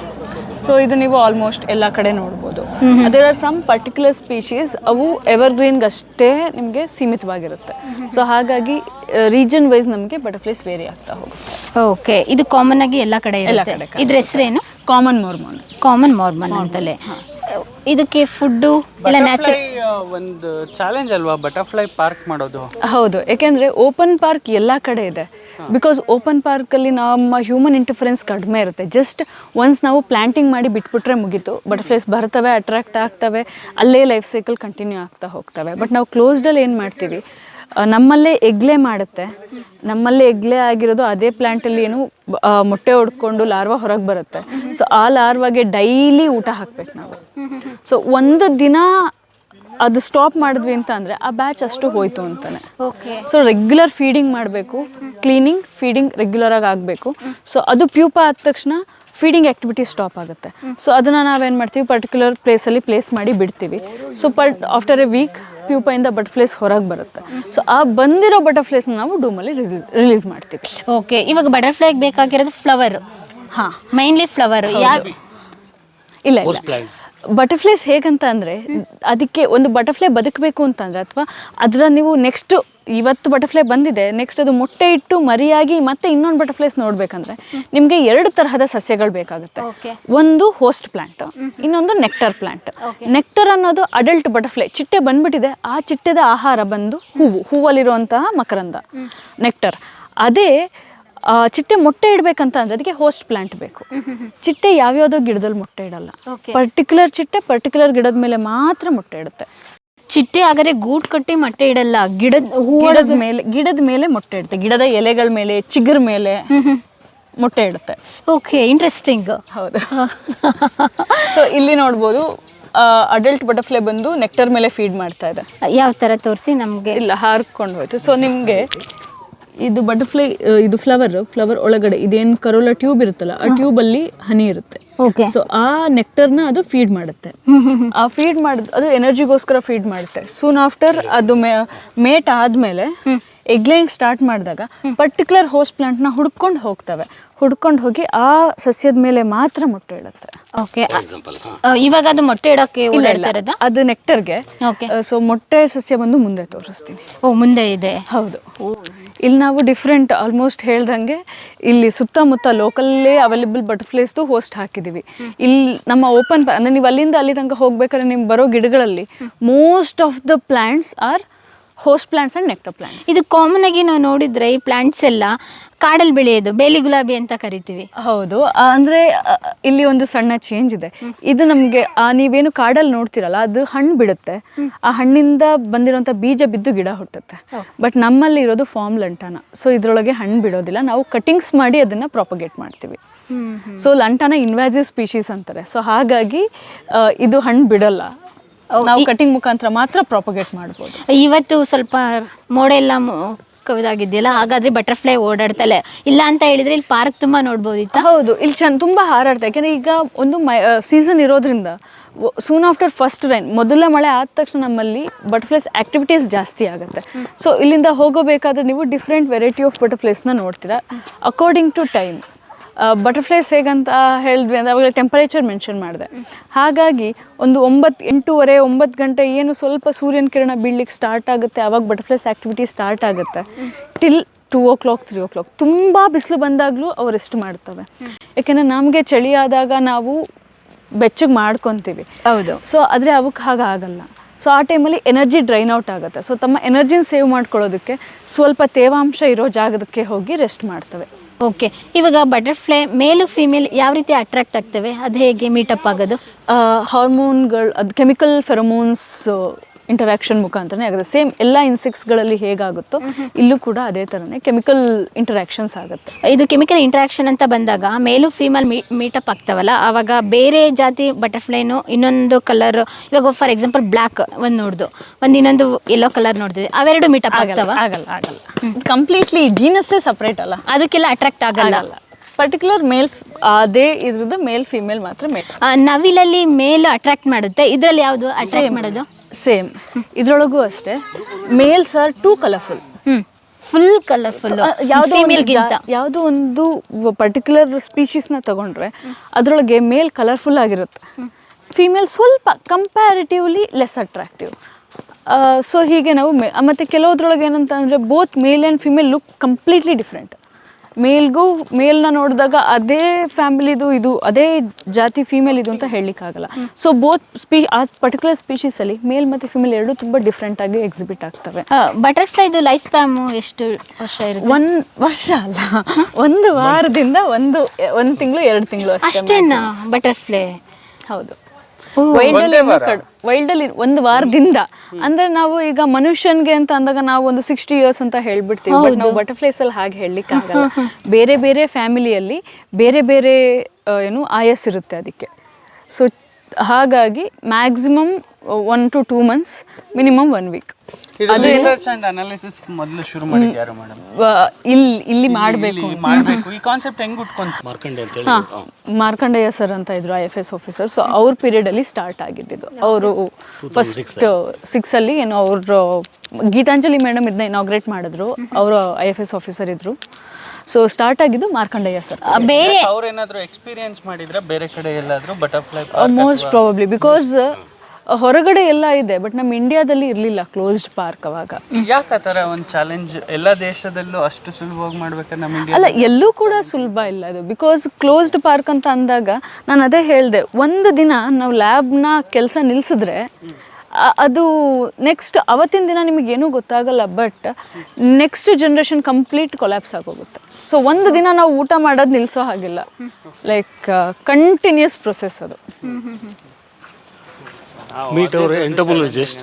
ಸೊ ಇದು ನೀವು ಆಲ್ಮೋಸ್ಟ್ ಎಲ್ಲ ಕಡೆ ನೋಡ್ಬೋದು. There are some particular species ಅವು ಎವರ್ಗ್ರೀನ್ಗೆ ಅಷ್ಟೇ ನಿಮಗೆ ಸೀಮಿತವಾಗಿರುತ್ತೆ. ಸೊ ಹಾಗಾಗಿ ರೀಜನ್ ವೈಸ್ ನಮಗೆ ಬಟರ್ಫ್ಲೈಸ್ ವೇರಿ ಆಗ್ತಾ ಹೋಗುತ್ತೆ. ಓಕೆ ಇದು ಕಾಮನ್ ಆಗಿ ಎಲ್ಲ ಕಡೆ ಇರುತ್ತೆ. ಕಡೆ ಇದ್ರ ಹೆಸರೇನು? ಕಾಮನ್ ಮಾರ್ಮನ್ ಕಾಮನ್ ಮಾರ್ಮನ್ ಅಂತಲೇ. ಇದಕ್ಕೆ ಫುಡ್ಡು ಇಲ್ಲ ನ್ಯಾಚುರಲ್ ಒಂದು ಚಾಲೆಂಜ್ ಅಲ್ವಾ? ಬಟರ್ಫ್ಲೈ ಪಾರ್ಕ್ ಮಾಡೋದು. ಹೌದು ಯಾಕೆಂದರೆ ಓಪನ್ ಪಾರ್ಕ್ ಎಲ್ಲ ಕಡೆ ಇದೆ. ಬಿಕಾಸ್ ಓಪನ್ ಪಾರ್ಕಲ್ಲಿ ನಮ್ಮ ಹ್ಯೂಮನ್ ಇಂಟರ್ಫರೆನ್ಸ್ ಕಡಿಮೆ ಇರುತ್ತೆ. ಜಸ್ಟ್ ಒನ್ಸ್ ನಾವು ಪ್ಲಾಂಟಿಂಗ್ ಮಾಡಿ ಬಿಟ್ಬಿಟ್ರೆ ಮುಗೀತು. ಬಟರ್ಫ್ಲೈಸ್ ಬರ್ತವೆ ಅಟ್ರಾಕ್ಟ್ ಆಗ್ತವೆ ಅಲ್ಲೇ ಲೈಫ್ ಸೈಕಲ್ ಕಂಟಿನ್ಯೂ ಆಗ್ತಾ ಹೋಗ್ತವೆ. ಬಟ್ ನಾವು ಕ್ಲೋಸ್ಡಲ್ಲಿ ಏನು ಮಾಡ್ತೀವಿ? ನಮ್ಮಲ್ಲೇ ಎಗ್ಲೆ ಮಾಡುತ್ತೆ. ನಮ್ಮಲ್ಲೇ ಎಗ್ಲೆ ಆಗಿರೋದು ಅದೇ ಪ್ಲ್ಯಾಂಟಲ್ಲಿ ಏನು ಮೊಟ್ಟೆ ಹೊಡ್ಕೊಂಡು ಲಾರ್ವಾ ಹೊರಗೆ ಬರುತ್ತೆ. ಸೊ ಆ ಲಾರ್ವಾಗೆ ಡೈಲಿ ಊಟ ಹಾಕ್ಬೇಕು ನಾವು. ಸೊ ಒಂದು ದಿನ ಅದು ಸ್ಟಾಪ್ ಮಾಡಿದ್ವಿ ಅಂತ ಅಂದರೆ ಆ ಬ್ಯಾಚ್ ಅಷ್ಟು ಹೋಯ್ತು ಅಂತಾನೆ. ಸೊ ರೆಗ್ಯುಲರ್ ಫೀಡಿಂಗ್ ಮಾಡಬೇಕು. ಕ್ಲೀನಿಂಗ್ ಫೀಡಿಂಗ್ ರೆಗ್ಯುಲರ್ ಆಗಿ ಆಗಬೇಕು. ಸೊ ಅದು ಪ್ಯೂಪ ಆದ ತಕ್ಷಣ ಫೀಡಿಂಗ್ ಆ್ಯಕ್ಟಿವಿಟಿ ಸ್ಟಾಪ್ ಆಗುತ್ತೆ. ಸೊ ಅದನ್ನು ನಾವೇನು ಮಾಡ್ತೀವಿ ಪರ್ಟಿಕ್ಯುಲರ್ ಪ್ಲೇಸಲ್ಲಿ ಪ್ಲೇಸ್ ಮಾಡಿ ಬಿಡ್ತೀವಿ. So per after a week ಪ್ಯೂಪಯಿಂದ butterflies ಹೊರಗೆ ಬರುತ್ತೆ. ಸೊ ಆ ಬಂದಿರೋ ಬಟರ್ಫ್ಲೈಸ್ನ ನಾವು ಡೂಮಲ್ಲಿ ರಿಲೀಸ್ ರಿಲೀಸ್ ಮಾಡ್ತೀವಿ. ಓಕೆ ಇವಾಗ ಬಟರ್ಫ್ಲೈಗೆ ಬೇಕಾಗಿರೋದು ಫ್ಲವರ್ ಹಾಂ. ಮೈನ್ಲಿ ಫ್ಲವರ್ ಇಲ್ಲ ಇಲ್ಲ. ಬಟರ್ಫ್ಲೈಸ್ ಹೇಗಂತ ಅಂದರೆ ಅದಕ್ಕೆ ಒಂದು ಬಟರ್ಫ್ಲೈ ಬದುಕಬೇಕು ಅಂತಂದರೆ ಅಥವಾ ಅದರ ನೀವು ನೆಕ್ಸ್ಟ್ ಇವತ್ತು ಬಟರ್ಫ್ಲೈ ಬಂದಿದೆ ನೆಕ್ಸ್ಟ್ ಅದು ಮೊಟ್ಟೆ ಇಟ್ಟು ಮರಿಯಾಗಿ ಮತ್ತೆ ಇನ್ನೊಂದು ಬಟರ್ಫ್ಲೈಸ್ ನೋಡ್ಬೇಕಂದ್ರೆ ನಿಮಗೆ ಎರಡು ತರಹದ ಸಸ್ಯಗಳು ಬೇಕಾಗುತ್ತೆ. ಒಂದು ಹೋಸ್ಟ್ ಪ್ಲಾಂಟ್ ಇನ್ನೊಂದು ನೆಕ್ಟರ್ ಪ್ಲಾಂಟ್ ನೆಕ್ಟರ್ ಅನ್ನೋದು ಅಡಲ್ಟ್ ಬಟರ್ಫ್ಲೈ ಚಿಟ್ಟೆ ಬಂದ್ಬಿಟ್ಟಿದೆ ಆ ಚಿಟ್ಟೆದ ಆಹಾರ ಬಂದು ಹೂವು ಹೂವಲ್ಲಿರುವಂತಹ ಮಕರಂದ ನೆಕ್ಟರ್ ಅದೇ ಚಿಟ್ಟೆ ಮೊಟ್ಟೆ ಇಡಬೇಕಂತ ಅಂದ್ರೆ ಅದಕ್ಕೆ ಹೋಸ್ಟ್ ಪ್ಲಾಂಟ್ ಬೇಕು. ಚಿಟ್ಟೆ ಯಾವ್ಯಾವುದೋ ಗಿಡದಲ್ಲಿ ಮೊಟ್ಟೆ ಇಡಲ್ಲ. ಪರ್ಟಿಕ್ಯುಲರ್ ಚಿಟ್ಟೆ ಪರ್ಟಿಕ್ಯುಲರ್ ಗಿಡದ ಮೇಲೆ ಮಾತ್ರ ಮೊಟ್ಟೆ ಇಡುತ್ತೆ. ಚಿಟ್ಟೆ ಆದರೆ ಗೂಡ್ ಕಟ್ಟಿ ಮೊಟ್ಟೆ ಇಡಲ್ಲ. ಗಿಡದ ಹೂವದ ಗಿಡದ ಮೇಲೆ ಗಿಡದ ಮೇಲೆ ಮೊಟ್ಟೆ ಇಡುತ್ತೆ. ಗಿಡದ ಎಲೆಗಳ ಮೇಲೆ ಚಿಗುರ್ ಮೇಲೆ ಮೊಟ್ಟೆ ಇಡುತ್ತೆ. ಓಕೆ ಇಂಟ್ರೆಸ್ಟಿಂಗ್ ಹೌದು. ಸೊ ಇಲ್ಲಿ ನೋಡ್ಬೋದು ಅಡಲ್ಟ್ ಬಟರ್ಫ್ಲೈ ಬಂದು ನೆಕ್ಟರ್ ಮೇಲೆ ಫೀಡ್ ಮಾಡ್ತಾ ಇದೆ. ಯಾವ ತರ ತೋರಿಸಿ ನಮಗೆ? ಇಲ್ಲ ಹಾರ್ಕೊಂಡು ಹೋಯ್ತು. ಸೊ ನಿಮಗೆ ಇದು ಬಟರ್ಫ್ಲೈ ಇದು ಫ್ಲವರ್ ಫ್ಲವರ್ ಒಳಗಡೆ ಇದೇನು ಕರೋಲ ಟ್ಯೂಬ್ ಇರುತ್ತಲ್ಲ ಆ ಟ್ಯೂಬ್ ಅಲ್ಲಿ ಹನಿ ಇರುತ್ತೆ. ಸೊ ಆ ನೆಕ್ಟರ್ನ ಅದು ಫೀಡ್ ಮಾಡುತ್ತೆ. [LAUGHS] ಆ ಫೀಡ್ ಮಾಡಿದ್ ಅದು ಎನರ್ಜಿಗೋಸ್ಕರ ಫೀಡ್ ಮಾಡುತ್ತೆ. ಸೂನ್ ಆಫ್ಟರ್ ಅದು ಮೇಟ್ ಆದ್ಮೇಲೆ ಎಗ್ಲೈಂಗ್ ಸ್ಟಾರ್ಟ್ ಮಾಡಿದಾಗ ಪರ್ಟಿಕ್ಯುಲರ್ ಹೋಸ್ಟ್ ಪ್ಲಾಂಟ್ನ ಹುಡ್ಕೊಂಡು ಹೋಗ್ತವೆ. ಹುಡ್ಕೊಂಡು ಹೋಗಿ ಆ ಸಸ್ಯದ ಮೇಲೆ ಮಾತ್ರ ಮೊಟ್ಟೆ ಇಡುತ್ತೆ. ಓಕೆ ಇವಾಗ ಅದು ಮೊಟ್ಟೆ ಇಡೋಕೆ ಅದು ನೆಕ್ಟರ್ಗೆ. ಓಕೆ ಸೊ ಮೊಟ್ಟೆ ಸಸ್ಯ ಬಂದು ಮುಂದೆ ತೋರಿಸ್ತೀನಿ. ಓ ಮುಂದೆ ಇದೆ. ಹೌದು. ಇಲ್ಲಿ ನಾವು ಡಿಫ್ರೆಂಟ್ ಆಲ್ಮೋಸ್ಟ್ ಹೇಳ್ದಂಗೆ ಇಲ್ಲಿ ಸುತ್ತಮುತ್ತ ಲೋಕಲ್ಲೇ ಅವೈಲೇಬಲ್ ಬಟರ್ಫ್ಲೈಸ್ದು ಹೋಸ್ಟ್ ಹಾಕಿದ್ದೀವಿ ಇಲ್ಲಿ ನಮ್ಮ ಓಪನ್ ಅಂದರೆ ನೀವು ಅಲ್ಲಿಂದ ಅಲ್ಲಿ ತನಕ ಹೋಗ್ಬೇಕಾದ್ರೆ ನಿಮ್ಗೆ ಬರೋ ಗಿಡಗಳಲ್ಲಿ most of the plants are host plants and nectar plants ಇದು ಕಾಮನ್ ಆಗಿ ನಾವು ನೋಡಿದ್ರೆ ಈ ಪ್ಲಾಂಟ್ಸ್ ಎಲ್ಲ ಕಾಡಲ್ಲಿ ಬೆಳೆಯೋದು ಬೇಲಿ ಗುಲಾಬಿ ಅಂತ ಕರಿತೀವಿ. ಹೌದು. ಆ, ಅಂದ್ರೆ ಆ, ಇಲ್ಲಿ ಒಂದು ಸಣ್ಣ ಚೇಂಜ್ ಇದೆ. ಇದು ನಮ್ಗೆ ಆ ನೀವೇನು ಕಾಡಲ್ಲಿ ನೋಡ್ತಿರಲ್ಲ ಅದು ಹಣ್ಣು ಬಿಡುತ್ತೆ. ಆ ಹಣ್ಣಿಂದ ಬಂದಿರುವಂತ ಬೀಜ ಬಿದ್ದು ಗಿಡ ಹುಟ್ಟುತ್ತೆ. ಬಟ್ ನಮ್ಮಲ್ಲಿ ಇರೋದು ಫಾರ್ಮ್ ಲಂಟಾನ. ಸೊ ಇದ್ರೊಳಗೆ ಹಣ್ಣು ಬಿಡೋದಿಲ್ಲ. ನಾವು ಕಟಿಂಗ್ಸ್ ಮಾಡಿ ಅದನ್ನ ಪ್ರಾಪಗೇಟ್ ಮಾಡ್ತೀವಿ. ಸೊ ಲಂಟಾನ ಇನ್ವ್ಯಾಸಿವ್ ಸ್ಪೀಶೀಸ್ ಅಂತಾರೆ. ಸೊ ಹಾಗಾಗಿ ಆ, ಇದು ಹಣ್ಣು ಬಿಡಲ್ಲ. ನಾವು ಕಟಿಂಗ್ ಮುಖಾಂತರ ಮಾತ್ರ ಪ್ರಾಪಗೇಟ್ ಮಾಡ್ಬೋದು. ಇವತ್ತು ಸ್ವಲ್ಪ ಮೋಡ ಎಲ್ಲ ಮು- ಕವಿದಾಗಿದೆಯಲ್ಲ ಹಾಗಾದ್ರೆ ಬಟರ್ಫ್ಲೈ ಓಡಾಡ್ತಲೆ. ಇಲ್ಲ ಅಂತ ಹೇಳಿದ್ರೆ ಇಲ್ಲಿ ಪಾರ್ಕ್ ತುಂಬಾ ನೋಡ್ಬೋದಿತ್ತ? ಹೌದು ಇಲ್ಲಿ ಚೆನ್ನ ತುಂಬ ಹಾರಾಡ್ತಾ. ಯಾಕೆಂದ್ರೆ ಈಗ ಒಂದು ಮೈ ಸೀಸನ್ ಇರೋದ್ರಿಂದ ಸೂನ್ ಆಫ್ಟರ್ ಫಸ್ಟ್ ರೈನ್ ಮೊದಲ ಮಳೆ ಆದ ತಕ್ಷಣ ನಮ್ಮಲ್ಲಿ ಬಟರ್ಫ್ಲೈಸ್ ಆ್ಯಕ್ಟಿವಿಟೀಸ್ ಜಾಸ್ತಿ ಆಗುತ್ತೆ. ಸೊ ಇಲ್ಲಿಂದ ಹೋಗಬೇಕಾದ್ರೆ ನೀವು ಡಿಫ್ರೆಂಟ್ ವೆರೈಟಿ ಆಫ್ ಬಟರ್ಫ್ಲೈಸ್ನ ನೋಡ್ತೀರಾ. ಅಕಾರ್ಡಿಂಗ್ ಟು ಟೈಮ್ ಬಟರ್ಫ್ಲೈಸ್ ಹೇಗಂತ ಹೇಳಿದ್ವಿ ಅಂದರೆ ಅವಾಗ ಟೆಂಪರೇಚರ್ ಮೆನ್ಷನ್ ಮಾಡಿದೆ. ಹಾಗಾಗಿ ಒಂದು ಒಂಬತ್ತು ಎಂಟೂವರೆ ಒಂಬತ್ತು ಗಂಟೆ ಏನು ಸ್ವಲ್ಪ ಸೂರ್ಯನ ಕಿರಣ ಬೀಳ್ಲಿಕ್ಕೆ ಸ್ಟಾರ್ಟ್ ಆಗುತ್ತೆ ಆವಾಗ ಬಟರ್ಫ್ಲೈಸ್ ಆ್ಯಕ್ಟಿವಿಟಿ ಸ್ಟಾರ್ಟ್ ಆಗುತ್ತೆ. Till two o'clock three o'clock ತುಂಬ ಬಿಸಿಲು ಬಂದಾಗಲೂ ಅವು ರೆಸ್ಟ್ ಮಾಡ್ತವೆ. ಯಾಕೆಂದರೆ ನಮಗೆ ಚಳಿ ಆದಾಗ ನಾವು ಬೆಚ್ಚಗೆ ಮಾಡ್ಕೊತೀವಿ. ಹೌದು. ಸೊ ಆದರೆ ಅವಕ್ಕೆ ಹಾಗಾಗಲ್ಲ ಆಗಲ್ಲ. ಸೊ ಆ ಟೈಮಲ್ಲಿ ಎನರ್ಜಿ ಡ್ರೈನ್ ಔಟ್ ಆಗುತ್ತೆ. ಸೊ ತಮ್ಮ ಎನರ್ಜಿನ ಸೇವ್ ಮಾಡ್ಕೊಳ್ಳೋದಕ್ಕೆ ಸ್ವಲ್ಪ ತೇವಾಂಶ ಇರೋ ಜಾಗದಕ್ಕೆ ಹೋಗಿ ರೆಸ್ಟ್ ಮಾಡ್ತವೆ. ಓಕೆ. ಇವಾಗ ಬಟರ್ಫ್ಲೈ ಮೇಲು ಫಿಮೇಲ್ ಯಾವ ರೀತಿ ಅಟ್ರಾಕ್ಟ್ ಆಗ್ತವೆ? ಅದು ಹೇಗೆ ಮೀಟಪ್ ಆಗೋದು? ಹಾರ್ಮೋನ್ಗಳು, ಅದು ಕೆಮಿಕಲ್ ಫೆರಮೋನ್ಸ್ ಇಂಟರಾಕ್ಷನ್ ಮುಖಾಂತರನೇ ಆಗುತ್ತೆ. ಸೇಮ್ ಎಲ್ಲ ಇನ್ಸೆಕ್ಟ್ಸ್ಗಳಲ್ಲಿ ಹೇಗಾಗುತ್ತೋ ಇಲ್ಲೂ ಕೂಡ ಅದೇ ಥರನೇ ಕೆಮಿಕಲ್ ಇಂಟರಾಕ್ಷನ್ಸ್ ಆಗುತ್ತೆ. ಇದು ಕೆಮಿಕಲ್ ಇಂಟ್ರಾಕ್ಷನ್ ಅಂತ ಬಂದಾಗ ಮೇಲು ಫೀಮೇಲ್ ಮೀಟಪ್ ಆಗ್ತಾವಲ್ಲ ಆವಾಗ ಬೇರೆ ಜಾತಿ ಬಟರ್ಫ್ಲೈನು ಇನ್ನೊಂದು ಕಲರ್ ಇವಾಗ ಫಾರ್ ಎಕ್ಸಾಂಪಲ್ ಬ್ಲ್ಯಾಕ್ ಒಂದು ನೋಡ್ದು ಒಂದು ಇನ್ನೊಂದು ಎಲ್ಲೋ ಕಲರ್ ನೋಡಿದ್ವಿ ಅವೆರಡು ಮೀಟಪ್ ಆಗ್ತಾವ? ಆಗಲ್ಲ ಆಗಲ್ಲ. ಕಂಪ್ಲೀಟ್ಲಿ ಜೀನಸ್ಸೇ ಸಪ್ರೇಟ್ ಅಲ್ಲ. ಅದಕ್ಕೆಲ್ಲ ಅಟ್ರಾಕ್ಟ್ ಆಗಲ್ಲ. ಆಗಲ್ಲ. ಪರ್ಟಿಕ್ಯುಲರ್ ಮೇಲ್ ಅದೇ ಇದ್ರದ್ದು ಮೇಲ್ ಫಿಮೇಲ್ ಮಾತ್ರ ಮೇಲ್ ನವಿಲಲ್ಲಿ ಮೇಲ್ ಅಟ್ರಾಕ್ಟ್ ಮಾಡುತ್ತೆ ಇದರಲ್ಲಿ ಯಾವುದು ಅಟ್ರಾಕ್ಟ್ ಮಾಡೋದು? ಸೇಮ್ ಇದ್ರೊಳಗೂ ಅಷ್ಟೇ. Males are too colourful full colourful ಯಾವುದೋ ಯಾವುದೋ ಒಂದು ಪರ್ಟಿಕ್ಯುಲರ್ ಸ್ಪೀಶೀಸ್ನ ತಗೊಂಡ್ರೆ ಅದರೊಳಗೆ ಮೇಲ್ ಕಲರ್ಫುಲ್ ಆಗಿರುತ್ತೆ. ಫೀಮೇಲ್ ಸ್ವಲ್ಪ ಕಂಪ್ಯಾರಿಟಿವ್ಲಿ ಲೆಸ್ ಅಟ್ರಾಕ್ಟಿವ್ ಸೊ ಹೀಗೆ ನಾವು ಮೇ ಮತ್ತು ಏನಂತಂದ್ರೆ ಏನಂತ ಅಂದರೆ both male and female look completely different ಮೇಲ್ಗೂ ಮೇಲ್ನ ನೋಡಿದಾಗ ಅದೇ ಫ್ಯಾಮಿಲಿದು ಇದು ಅದೇ ಜಾತಿ ಫೀಮೇಲ್ ಇದು ಅಂತ ಹೇಳಲಿಕ್ಕಾಗಲ್ಲ. ಸೊ ಬೋತ್ ಸ್ಪೀ ಆ ಪರ್ಟಿಕ್ಯುಲರ್ ಸ್ಪೀಶೀಸಲ್ಲಿ ಮೇಲ್ ಮತ್ತು ಫಿಮೇಲ್ ಎರಡೂ ತುಂಬ ಡಿಫ್ರೆಂಟಾಗಿ ಎಕ್ಸಿಬಿಟ್ ಆಗ್ತವೆ. ಬಟರ್ಫ್ಲೈದು ಲೈಫ್ ಸ್ಪ್ಯಾಮು ಎಷ್ಟು ವರ್ಷ ಇರುತ್ತೆ? ಒಂದು ವರ್ಷ ಅಲ್ಲ. ಒಂದು ವಾರದಿಂದ ಒಂದು ಒಂದು ತಿಂಗಳು ಎರಡು ತಿಂಗಳು ಅಷ್ಟೇ ಅಷ್ಟೇನಾ ಬಟರ್ಫ್ಲೈ ಹೌದು. ವೈಲ್ಡಲ್ಲಿ ವೈಲ್ಡಲ್ಲಿ ಒಂದು ವಾರದಿಂದ. ಅಂದ್ರೆ ನಾವು ಈಗ ಮನುಷ್ಯನ್ಗೆ ಅಂತ ಅಂದಾಗ ನಾವು ಒಂದು ಸಿಕ್ಸ್ಟಿ ಇಯರ್ಸ್ ಅಂತ ಹೇಳ್ಬಿಡ್ತೀವಿ ಬಟ್ ನಾವು ಬಟರ್ಫ್ಲೈಸ್ ಅಲ್ಲಿ ಹಾಗೆ ಹೇಳಲಿಕ್ಕೆ ಆಗಲ್ಲ. ಬೇರೆ ಬೇರೆ ಫ್ಯಾಮಿಲಿಯಲ್ಲಿ ಬೇರೆ ಬೇರೆ ಏನು ಆಯಸ್ ಇರುತ್ತೆ ಅದಕ್ಕೆ. ಸೊ ಹಾಗಾಗಿ maximum one to two months minimum one week ಅದು ರಿಸರ್ಚ್ ಅಂಡ್ ಅನಾಲಿಸಿಸ್ ಮೊದಲು ಶುರು ಮಾಡಿದ್ದು ಯಾರು ಮೇಡಮ್ ಇಲ್ಲಿ ಇಲ್ಲಿ ಮಾಡಬೇಕು. ಮಾಡಬೇಕು. ಈ ಕಾನ್ಸೆಪ್ಟ್ ಹೆಂಗ್ ಉಟ್ಕೊಂತ ಹಾ ಮಾರ್ಕಂಡಯ್ಯ ಸರ್ ಅಂತ ಇದ್ರು I F S officer so ಅವ್ರ ಪೀರಿಯಡ್ ಅಲ್ಲಿ ಸ್ಟಾರ್ಟ್ ಆಗಿದ್ದು ಅವರು ಫಸ್ಟ್ ಸಿಕ್ಸ್ ಅಲ್ಲಿ. ಏನೋ ಅವರು ಗೀತಾಂಜಲಿ ಮೇಡಮ್ ಇದನ್ನ ಇನಾಗ್ರೇಟ್ ಮಾಡಿದ್ರು. ಅವರು ಐ ಎಫ್ ಎಸ್ ಆಫೀಸರ್ ಇದ್ರು. ಸೊ ಸ್ಟಾರ್ಟ್ ಆಗಿದ್ದು ಮಾರ್ಕಂಡಯ್ಯ ಸರ್ ಬೇರೆ ಅವ್ರು ಏನಾದರೂ ಎಕ್ಸ್ಪೀರಿಯನ್ಸ್ ಮಾಡಿದ್ರೆ ಬೇರೆ ಕಡೆ ಎಲ್ಲಾದ್ರೂ ಬಟರ್ಫ್ಲೈ ಮೋಸ್ಟ್ ಪ್ರಾಬಬ್ಲಿ ಬಿಕಾಸ್ ಹೊರಗಡೆ ಎಲ್ಲ ಇದೆ ಬಟ್ ನಮ್ಮ ಇಂಡಿಯಾದಲ್ಲಿ ಇರಲಿಲ್ಲ ಕ್ಲೋಸ್ಡ್ ಪಾರ್ಕ್ ಅವಾಗ. ಯಾಕೆ ಆ ಥರ ಒಂದು ಚಾಲೆಂಜ್ ಎಲ್ಲ ದೇಶದಲ್ಲೂ ಅಷ್ಟು ಸುಲಭವಾಗಿ ಮಾಡ್ಬೇಕಾದ್ರೆ ನಮ್ಮ ಇಂಡಿಯಾ ಅಲ್ಲ ಎಲ್ಲೂ ಕೂಡ ಸುಲಭ ಇಲ್ಲ ಅದು. ಬಿಕಾಸ್ ಕ್ಲೋಸ್ಡ್ ಪಾರ್ಕ್ ಅಂತ ಅಂದಾಗ ನಾನು ಅದೇ ಹೇಳಿದೆ ಒಂದು ದಿನ ನಾವು ಲ್ಯಾಬ್ನ ಕೆಲಸ ನಿಲ್ಲಿಸಿದ್ರೆ ಅದು ನೆಕ್ಸ್ಟ್ ಅವತ್ತಿನ ದಿನ ನಿಮಗೇನೂ ಗೊತ್ತಾಗಲ್ಲ but next generation complete collapse ಆಗೋಗುತ್ತೆ. ಸೊ ಒಂದು ದಿನ ನಾವು ಊಟ ಮಾಡೋದು ನಿಲ್ಲಿಸೋ ಹಾಗಿಲ್ಲ. ಲೈಕ್ ಕಂಟಿನ್ಯೂಸ್ ಪ್ರೊಸೆಸ್ ಅದು. ಮೀಟ್ ಅವರು ಎಂಟಮೊಲಜಿಸ್ಟ್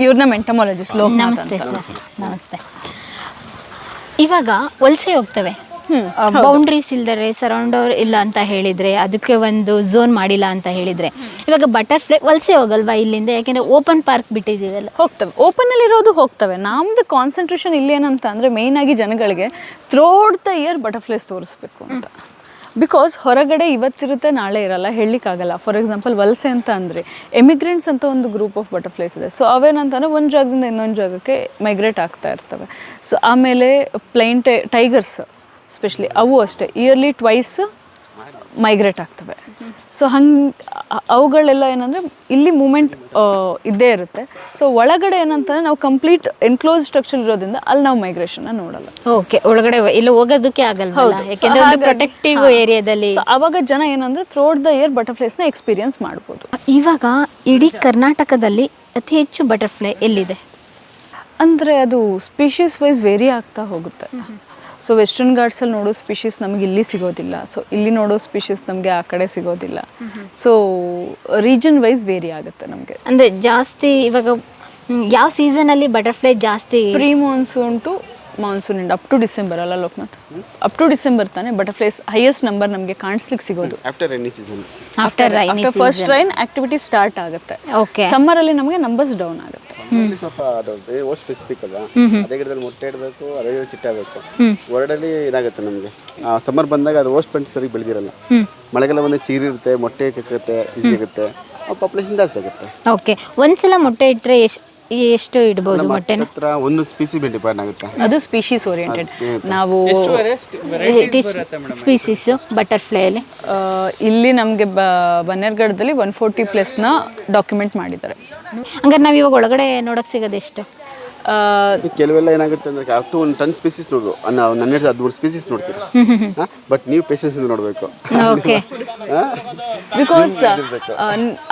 ಇವ್ರನ್ನ ಮೆಂಟಮಾಲಜಿಸ್ಟ್ ಲೋಕನಾಥ್ ನಮಸ್ತೆ ಸರ್. ನಮಸ್ತೆ. ಇವಾಗ ವಲಸೆ ಹೋಗ್ತವೆ. ಬೌಂಡ್ರೀಸ್ ಇಲ್ದರೆ ಸರೌಂಡರ್ ಇಲ್ಲ ಅಂತ ಹೇಳಿದ್ರೆ ಅದಕ್ಕೆ ಒಂದು ಝೋನ್ ಮಾಡಿಲ್ಲ ಅಂತ ಹೇಳಿದ್ರೆ. ಇವಾಗ ಬಟರ್ಫ್ಲೈ ವಲಸೆ ಹೋಗಲ್ವಾ ಇಲ್ಲಿಂದ? ಯಾಕೆಂದ್ರೆ ಓಪನ್ ಪಾರ್ಕ್ ಬಿಟ್ಟಿದ್ದೀವಲ್ಲ. ಹೋಗ್ತವೆ. ಓಪನ್ ಅಲ್ಲಿ ಇರೋದು ಹೋಗ್ತವೆ. ನಮ್ದು ಕಾನ್ಸಂಟ್ರೇಷನ್ ಇಲ್ಲಿ ಏನಂತ ಅಂದ್ರೆ ಮೇಯ್ನ್ ಆಗಿ ಜನಗಳಿಗೆ ಥ್ರೋಡ್ ದ ಇಯರ್ ಬಟರ್ಫ್ಲೈಸ್ ತೋರಿಸ್ಬೇಕು ಅಂತ. ಬಿಕಾಸ್ ಹೊರಗಡೆ ಇವತ್ತಿರುತ್ತೆ ನಾಳೆ ಇರಲ್ಲ ಹೇಳಲಿಕ್ಕಾಗಲ್ಲ. ಫಾರ್ ಎಕ್ಸಾಂಪಲ್ ವಲಸೆ ಅಂತ ಅಂದರೆ ಎಮಿಗ್ರೆಂಟ್ಸ್ ಅಂತ ಒಂದು ಗ್ರೂಪ್ ಆಫ್ ಬಟರ್ಫ್ಲೈಸ್ ಇದೆ. ಸೊ ಅವೇನಂತಂದರೆ ಒಂದು ಜಾಗದಿಂದ ಇನ್ನೊಂದು ಜಾಗಕ್ಕೆ ಮೈಗ್ರೇಟ್ ಆಗ್ತಾ ಇರ್ತವೆ. ಸೊ ಆಮೇಲೆ ಪ್ಲೈನ್ ಟೈ ಟೈಗರ್ಸ್ ಸ್ಪೆಷಲಿ ಅವು ಅಷ್ಟೇ ಇಯರ್ಲಿ ಟ್ವೈಸ್ ಮೈಗ್ರೇಟ್ ಆಗ್ತವೆ. ಸೊ ಹಂಗೆ ಅವುಗಳೆಲ್ಲ ಏನಂದರೆ ಇಲ್ಲಿ ಮೂಮೆಂಟ್ ಇದ್ದೇ ಇರುತ್ತೆ. ಸೊ ಒಳಗಡೆ ಏನಂತಂದರೆ ನಾವು ಕಂಪ್ಲೀಟ್ ಎನ್ಕ್ಲೋಸ್ ಸ್ಟ್ರಕ್ಚರ್ ಇರೋದ್ರಿಂದ ಅಲ್ಲಿ ನಾವು ಮೈಗ್ರೇಷನ್ನ ನೋಡಲ್ಲ. ಓಕೆ ಒಳಗಡೆ ಇಲ್ಲಿ ಹೋಗೋದಕ್ಕೆ ಆಗಲ್ಲ ಯಾಕೆಂದ್ರೆ ಪ್ರೊಟೆಕ್ಟಿವ್ ಏರಿಯಾದಲ್ಲಿ ಅವಾಗ ಜನ ಏನಂದ್ರೆ ಥ್ರೋಡ್ ದ ಇಯರ್ ಬಟರ್ಫ್ಲೈಸ್ನ ಎಕ್ಸ್ಪೀರಿಯನ್ಸ್ ಮಾಡ್ಬೋದು. ಇವಾಗ ಇಡೀ ಕರ್ನಾಟಕದಲ್ಲಿ ಅತಿ ಹೆಚ್ಚು ಬಟರ್ಫ್ಲೈ ಎಲ್ಲಿದೆ? ಅಂದರೆ ಅದು ಸ್ಪೀಷೀಸ್ ವೈಸ್ ವೇರಿ ಆಗ್ತಾ ಹೋಗುತ್ತೆ. ಸೊ ವೆಸ್ಟರ್ನ್ ಘಾಟ್ಸಲ್ಲಿ ನೋಡೋ ಸ್ಪೀಷೀಸ್ ನಮಗೆ ಇಲ್ಲಿ ಸಿಗೋದಿಲ್ಲ. ಸೊ ಇಲ್ಲಿ ನೋಡೋ ಸ್ಪೀಷೀಸ್ ನಮಗೆ ಆ ಕಡೆ ಸಿಗೋದಿಲ್ಲ. ಸೊ ರೀಜನ್ ವೈಸ್ ವೇರಿ ಆಗುತ್ತೆ ನಮಗೆ. ಅಂದ್ರೆ ಜಾಸ್ತಿ ಇವಾಗ ಯಾವ ಸೀಸನಲ್ಲಿ ಬಟರ್ಫ್ಲೈ ಜಾಸ್ತಿ ಪ್ರೀ ಮಾನ್ಸೂನ್ ಟು ಮಾನ್ಸೂನ್ ಇಂದ ಅಪ್ ಟು ಡಿಸೆಂಬರ್ ಅಲ್ಲ ಲೋಕನಾಥ್? ಅಪ್ ಟು ಡಿಸೆಂಬರ್ ತಾನೆ ಬಟರ್ಫ್ಲೈಸ್ ಹೈಯೆಸ್ಟ್ ನಂಬರ್ ನಮಗೆ ಕಾಣಿಸ್ಲಿಕ್ಕೆ ಸಿಗೋದು. After rainy season after rainy after first rain activity start ಆಗುತ್ತೆ. ಓಕೆ ಸಮ್ಮರ್ ಅಲ್ಲಿ ನಮಗೆ ನಂಬರ್ಸ್ ಡೌನ್ ಆಗುತ್ತೆ. ಸ್ವಲ್ಪ ಅದು ಓ ಸ್ಪೆಸಿಫಿಕ್ ಅಲ್ಲ ಅದೇ ಗಿಡದಲ್ಲಿ ಮೊಟ್ಟೆ ಇಡಬೇಕು ಅದೇ ಚಿಟ್ಟಾಗಬೇಕು ವರ್ಡಲ್ಲಿ ಇದಾಗುತ್ತೆ ನಮಗೆ. ಸಮ್ಮರ್ ಬಂದಾಗ ಅದು ಓಸ್ಟ್ ಪೆಂಟ್ ಸರಿ ಬೆಳೆದಿರಲ್ಲ. ಮಳೆಗಾಲ ಬಂದಾಗ ಚೀರಿರುತ್ತೆ ಮೊಟ್ಟೆ ಕಕ್ಕುತ್ತೆ ಈಸಿ ಆಗುತ್ತೆ. ಪಾಪ್ಯುಲೇಷನ್ ಜಾಸ್ತಿ ಆಗುತ್ತೆ. ಓಕೆ ಒಂದ್ಸಲ ಮೊಟ್ಟೆ ಇಟ್ಟರೆ ಎಷ್ಟು ಎಷ್ಟು ಇಡ್ಬೋದು ಮೊಟ್ಟೆನ? ಹತ್ರ ಒಂದು ಸ್ಪೀಸಿ ಮೇಲೆ ಡಿಪೆಂಡ್ ಆಗುತ್ತೆ. ಅದು ಸ್ಪೀಶೀಸ್ ಓರಿಯೆಂಟೆಡ್ ನಾವು ಸ್ಪೀಸೀಸ್ ಬಟರ್ಫ್ಲೈಯಲ್ಲಿ ಇಲ್ಲಿ ನಮಗೆ ಬ ಬನ್ನೇರ್ಗಢದಲ್ಲಿ ಒನ್ ಫೋರ್ಟಿ ಪ್ಲಸ್ನ ಡಾಕ್ಯುಮೆಂಟ್ ಮಾಡಿದ್ದಾರೆ. ಹಂಗಾರೆ ನಾವು ಇವಾಗ ಒಳಗಡೆ ನೋಡೋಕೆ ಸಿಗೋದು ಎಷ್ಟು? ಕೆಲವೆಲ್ಲ ಏನಾಗುತ್ತೆ ಅಂದ್ರೆ ಅಪ್ ಟು ಒಂದು ಟನ್ ಸ್ಪೀಸೀಸ್ ನೋಡು. ನಾವು ನನ್ನ ಹದಿಮೂರು ಸ್ಪೀಸೀಸ್ ನೋಡ್ತೀರಾ? [LAUGHS] ಬಟ್ ನೀವು ಪೇಷನ್ಸ್ ನೋಡಬೇಕು. ಓಕೆ ಬಿಕಾಸ್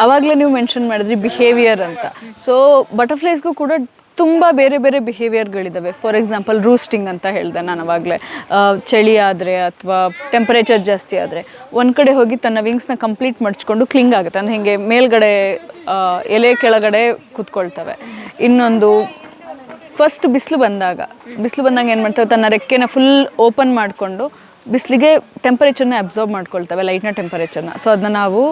ಅವಾಗಲೇ ನೀವು ಮೆನ್ಷನ್ ಮಾಡಿದ್ರಿ ಬಿಹೇವಿಯರ್ ಅಂತ. ಸೊ ಬಟರ್ಫ್ಲೈಸ್ಗೂ ಕೂಡ ತುಂಬ ಬೇರೆ ಬೇರೆ ಬಿಹೇವಿಯರ್ಗಳಿದ್ದಾವೆ ಫಾರ್ ಎಕ್ಸಾಂಪಲ್ ರೂಸ್ಟಿಂಗ್ ಅಂತ ಹೇಳಿದೆ ನಾನು ಅವಾಗಲೇ. ಚಳಿ ಆದರೆ ಅಥವಾ ಟೆಂಪರೇಚರ್ ಜಾಸ್ತಿ ಆದರೆ. ಒಂದು ಕಡೆ ಹೋಗಿ ತನ್ನ ವಿಂಗ್ಸ್ನ ಕಂಪ್ಲೀಟ್ ಮಡ್ಚ್ಕೊಂಡು ಕ್ಲಿಂಗ್ ಆಗುತ್ತೆ. ಅಂದರೆ ಹಿಂಗೆ ಮೇಲ್ಗಡೆ ಎಲೆ ಕೆಳಗಡೆ ಕೂತ್ಕೊಳ್ತವೆ. ಇನ್ನೊಂದು ಫಸ್ಟ್ ಬಿಸಿಲು ಬಂದಾಗ ಬಿಸಿಲು ಬಂದಾಗ ಏನು ಮಾಡ್ತವೆ, ತನ್ನ ರೆಕ್ಕೆನ ಫುಲ್ ಓಪನ್ ಮಾಡಿಕೊಂಡು ಬಿಸಿಲಿಗೆ ಟೆಂಪರೇಚರ್ನ ಅಬ್ಸರ್ವ್ ಮಾಡ್ಕೊಳ್ತವೆ ಲೈಟ್ನ ಟೆಂಪರೇಚರ್ನ ಸೊ ಅದನ್ನ ನಾವು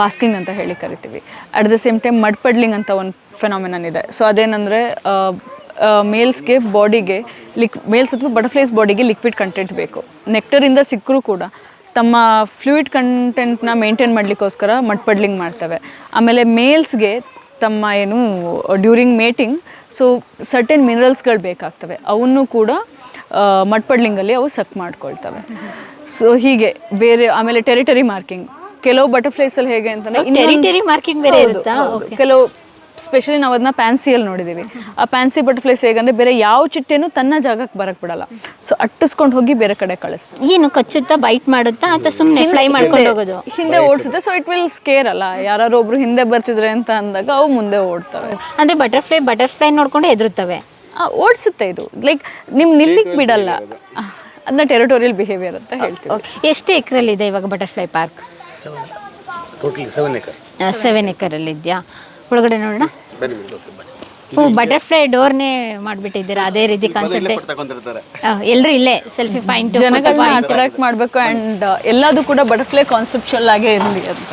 ಬಾಸ್ಕಿಂಗ್ ಅಂತ ಹೇಳಿ ಕರಿತೀವಿ. At the same time mud puddling ಅಂತ ಒಂದು ಫೆನಾಮಿನನ್ ಇದೆ. ಸೊ ಅದೇನಂದರೆ ಮೇಲ್ಸ್ಗೆ ಬಾಡಿಗೆ ಲಿಕ್ ಮೇಲ್ಸ್ ಅಥವಾ ಬಟರ್ಫ್ಲೈಸ್ ಬಾಡಿಗೆ ಲಿಕ್ವಿಡ್ ಕಂಟೆಂಟ್ ಬೇಕು. ನೆಕ್ಟರಿಂದ ಸಿಕ್ಕರೂ ಕೂಡ ತಮ್ಮ ಫ್ಲೂಯಿಡ್ ಕಂಟೆಂಟ್ನ ಮೇಂಟೈನ್ ಮಾಡಲಿಕ್ಕೋಸ್ಕರ ಮಡ್ ಪಡ್ಲಿಂಗ್ ಮಾಡ್ತವೆ. ಆಮೇಲೆ ಮೇಲ್ಸ್ಗೆ ತಮ್ಮ ಏನು ಡ್ಯೂರಿಂಗ್ ಮೇಟಿಂಗ್ ಸೊ ಸರ್ಟೆನ್ ಮಿನರಲ್ಸ್ಗಳು ಬೇಕಾಗ್ತವೆ. ಅವನ್ನು ಕೂಡ ಮಟ್ಪಡ್ಲಿಂಗಲ್ಲಿ ಅವು ಸಕ್ ಮಾಡ್ಕೊಳ್ತವೆ. ಸೊ ಹೀಗೆ ಬೇರೆ ಆಮೇಲೆ ಟೆರಿಟರಿ ಮಾರ್ಕಿಂಗ್ ಕೆಲವು ಬಟರ್ಫ್ಲೈಸಲ್ಲಿ ಹೇಗೆ ಅಂತಂದರೆ. ಕೆಲವು ಸ್ಪೆಷಲಿ ನಾವು ಅದನ್ನ ಪ್ಯಾನ್ಸಿಯಲ್ಲಿ ನೋಡಿದ್ದೀವಿ ಆ ಪ್ಯಾನ್ಸಿ ಬಟರ್ಫ್ಲೈಸ್ ಹೇಗಂದ್ರೆ ಬೇರೆ ಯಾವ ಚಿಟ್ಟೆನೂ ತನ್ನ ಜಾಗಕ್ಕೆ ಬರಕ್ ಬಿಡಲ್ಲ. ಸೊ ಅಟ್ಟಿಸ್ಕೊಂಡು ಹೋಗಿ ಬೇರೆ ಕಡೆ ಕಳಿಸ್ತೀವಿ ಏನು ಕಚ್ಚುತ್ತಾ ಬೈಟ್ ಮಾಡುತ್ತಾ ಅಂತ ಸುಮ್ಮನೆ ಫ್ಲೈ ಮಾಡ್ಕೊಂಡು ಹೋಗೋದು? ಹಿಂದೆ ಓಡಿಸುತ್ತೆ ಸೊ ಇಟ್ ವಿಲ್ ಸ್ಕೇರ್ ಅಲ್ಲ. ಯಾರು ಒಬ್ರು ಹಿಂದೆ ಬರ್ತಿದ್ರೆ ಅಂತ ಅಂದಾಗ ಅವು ಮುಂದೆ ಓಡ್ತವೆ. ಅಂದ್ರೆ ಬಟರ್ಫ್ಲೈ ಬಟರ್ಫ್ಲೈ ನೋಡ್ಕೊಂಡು ಎದುರುತ್ತವೆ ಓಡಿಸುತ್ತೆ ಇದು. ಲೈಕ್ ನಿಮ್ ನಿಲ್ಲಿಕ್ ಬಿಡಲ್ಲ. ಅದನ್ನ ಟೆರಿಟೋರಿಯಲ್ ಬಿಹೇವಿಯರ್ ಅಂತ ಹೇಳ್ತೀವಿ. ಎಷ್ಟು ಎಷ್ಟು ಎಕರೆಲ್ಲಿದೆ ಇವಾಗ butterfly park seven acre. Seven ಎಕರಲ್ಲಿ ಇದೆಯಾ ಒಳಗಡೆ ನೋಡೋಣ. ಓ ಬಟರ್ಫ್ಲೈ ಡೋರ್ನೇ ಮಾಡಿಬಿಟ್ಟಿದ್ದೀರಾ? ಅದೇ ರೀತಿ ಕಾನ್ಸೆಪ್ಟ್ ಎಲ್ಲರೂ ಇಲ್ಲೇ ಸೆಲ್ಫಿ ಪಾಯಿಂಟ್ ಜನಗಳನ್ನ ಅಟ್ರಾಕ್ಟ್ ಮಾಡಬೇಕು ಅಂಡ್ ಎಲ್ಲದೂ ಕೂಡ ಬಟರ್ಫ್ಲೈ ಕಾನ್ಸೆಪ್ಷುವಲ್ ಆಗೇ ಇರಲಿ ಅಂತ.